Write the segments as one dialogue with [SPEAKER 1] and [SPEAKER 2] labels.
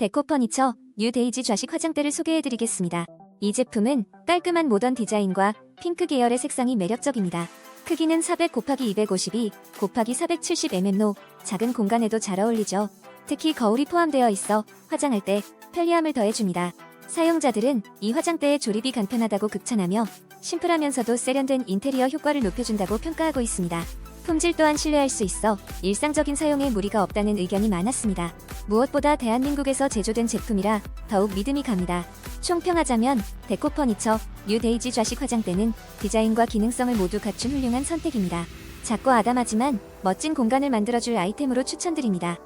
[SPEAKER 1] 데코 퍼니처 뉴 데이지 좌식 화장대를 소개해드리겠습니다. 이 제품은 깔끔한 모던 디자인과 핑크 계열의 색상이 매력적입니다. 크기는 400 곱하기 252 곱하기 470mm로 작은 공간에도 잘 어울리죠. 특히 거울이 포함되어 있어 화장할 때 편리함을 더해줍니다. 사용자들은 이 화장대의 조립이 간편하다고 극찬하며 심플하면서도 세련된 인테리어 효과를 높여준다고 평가하고 있습니다. 품질 또한 신뢰할 수 있어 일상적인 사용에 무리가 없다는 의견이 많았습니다. 무엇보다 대한민국에서 제조된 제품이라 더욱 믿음이 갑니다. 총평하자면 데코 퍼니처 뉴 데이지 좌식 화장대는 디자인과 기능성을 모두 갖춘 훌륭한 선택입니다. 작고 아담하지만 멋진 공간을 만들어줄 아이템으로 추천드립니다.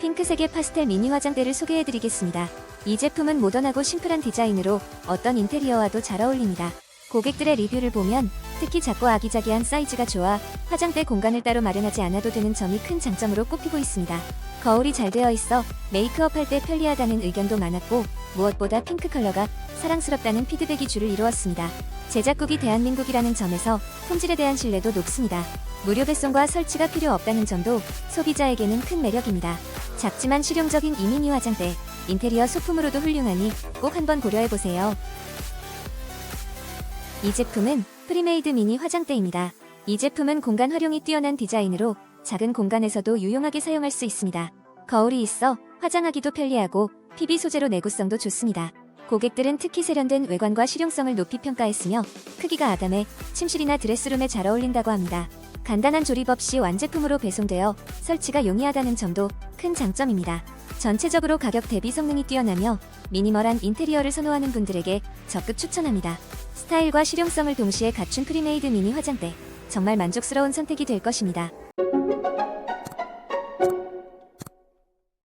[SPEAKER 1] 핑크색의 파스텔 미니 화장대를 소개해드리겠습니다. 이 제품은 모던하고 심플한 디자인으로 어떤 인테리어와도 잘 어울립니다. 고객들의 리뷰를 보면 특히 작고 아기자기한 사이즈가 좋아 화장대 공간을 따로 마련하지 않아도 되는 점이 큰 장점으로 꼽히고 있습니다. 거울이 잘 되어 있어 메이크업 할 때 편리하다는 의견도 많았고 무엇보다 핑크 컬러가 사랑스럽다는 피드백이 주를 이루었습니다. 제작국이 대한민국이라는 점에서 품질에 대한 신뢰도 높습니다. 무료 배송과 설치가 필요 없다는 점도 소비자에게는 큰 매력입니다. 작지만 실용적인 이 미니 화장대, 인테리어 소품으로도 훌륭하니 꼭 한번 고려해보세요. 이 제품은 프리메이드 미니 화장대입니다. 이 제품은 공간 활용이 뛰어난 디자인으로 작은 공간에서도 유용하게 사용할 수 있습니다. 거울이 있어 화장하기도 편리하고 PB 소재로 내구성도 좋습니다. 고객들은 특히 세련된 외관과 실용성을 높이 평가했으며 크기가 아담해 침실이나 드레스룸에 잘 어울린다고 합니다. 간단한 조립 없이 완제품으로 배송되어 설치가 용이하다는 점도 큰 장점입니다. 전체적으로 가격 대비 성능이 뛰어나며 미니멀한 인테리어를 선호하는 분들에게 적극 추천합니다. 스타일과 실용성을 동시에 갖춘 프리메이드 미니 화장대. 정말 만족스러운 선택이 될 것입니다.